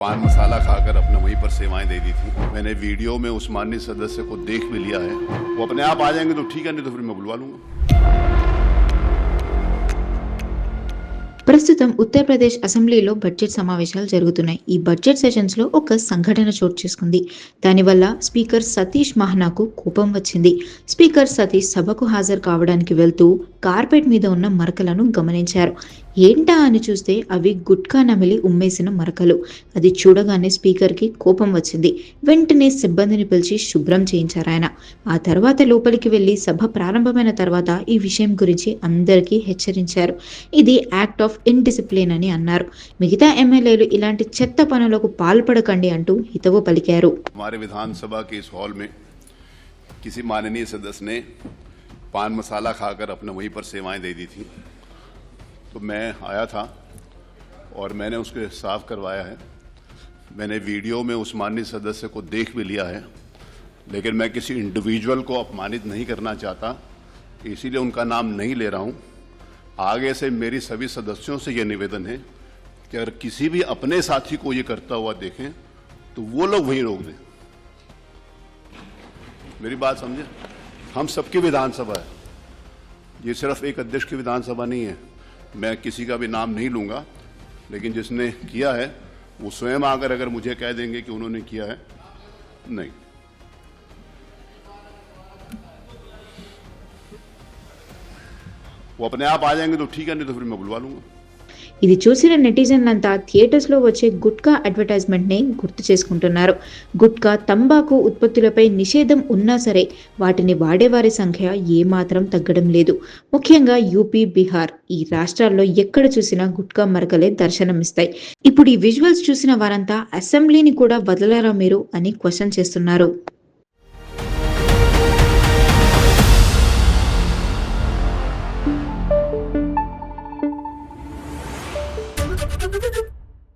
पान मसाला खाकर अपने वहीं पर सेवाएं दे दी थी मैंने वीडियो में उस माननीय सदस्य को देख भी लिया है वो अपने आप आ जाएंगे तो ठीक है नहीं तो फिर मैं बुलवा लूंगा ప్రస్తుతం ఉత్తరప్రదేశ్ అసెంబ్లీలో బడ్జెట్ సమావేశాలు జరుగుతున్నాయి ఈ బడ్జెట్ సెషన్స్ లో ఒక సంఘటన చోటు చేసుకుంది దానివల్ల స్పీకర్ సతీష్ మహనాకు కోపం వచ్చింది స్పీకర్ సతీష్ సభకు హాజరు కావడానికి వెళ్తూ కార్పెట్ మీద ఉన్న మరకలను గమనించారు. ఏంటా అని చూస్తే అవి గుట్కా నమిలి ఉమ్మేసిన మరకలు. అది చూడగానే స్పీకర్కి కోపం వచ్చింది. వెంటనే సిబ్బందిని పిలిచి శుభ్రం చేయించారు ఆయన. ఆ తర్వాత లోపలికి వెళ్ళి సభ ప్రారంభమైన తర్వాత ఈ విషయం గురించి అందరికీ హెచ్చరించారు. ఇది యాక్ట్ ఆఫ్ ఇన్డిసిప్లిన్ అని అన్నారు. మిగతా ఎమ్మెల్యేలు ఇలాంటి చెత్త పనులకు పాల్పడకండి అంటూ హితవు పలికారు. पान मसाला खाकर अपने वहीं पर सेवाएँ दे दी थी। तो मैं आया था और मैंने उसके साफ़ करवाया है। मैंने वीडियो में उस माननीय सदस्य को देख भी लिया है, लेकिन मैं किसी इंडिविजुअल को अपमानित नहीं करना चाहता, इसीलिए उनका नाम नहीं ले रहा हूँ। आगे से मेरी सभी सदस्यों से यह निवेदन है कि अगर किसी भी अपने साथी को ये करता हुआ देखें तो वो लोग वहीं रोक दें। मेरी बात समझे? हम सबकी विधानसभा है। ये सिर्फ़ एक अध्यक्ष की विधानसभा नहीं है। मैं किसी का भी नाम नहीं लूँगा, लेकिन जिसने किया है, वो स्वयं आकर अगर मुझे कह देंगे कि उन्होंने किया है, नहीं। वो अपने आप आ जाएँगे तो ठीक है, नहीं तो फिर मैं बुलवा लूँगा। ఇది చూసిన నెటిజన్లంతా థియేటర్స్లో వచ్చే గుట్కా అడ్వర్టైజ్మెంట్ని గుర్తు చేసుకుంటున్నారు. గుట్కా తంబాకు ఉత్పత్తులపై నిషేధం ఉన్నా సరే వాటిని వాడేవారి సంఖ్య ఏమాత్రం తగ్గడం లేదు. ముఖ్యంగా యూపీ బీహార్ ఈ రాష్ట్రాల్లో ఎక్కడ చూసినా గుట్కా మరకలే దర్శనమిస్తాయి. ఇప్పుడు ఈ విజువల్స్ చూసిన వారంతా అసెంబ్లీని కూడా వదలరా మీరు అని క్వశ్చన్ చేస్తున్నారు. どっ!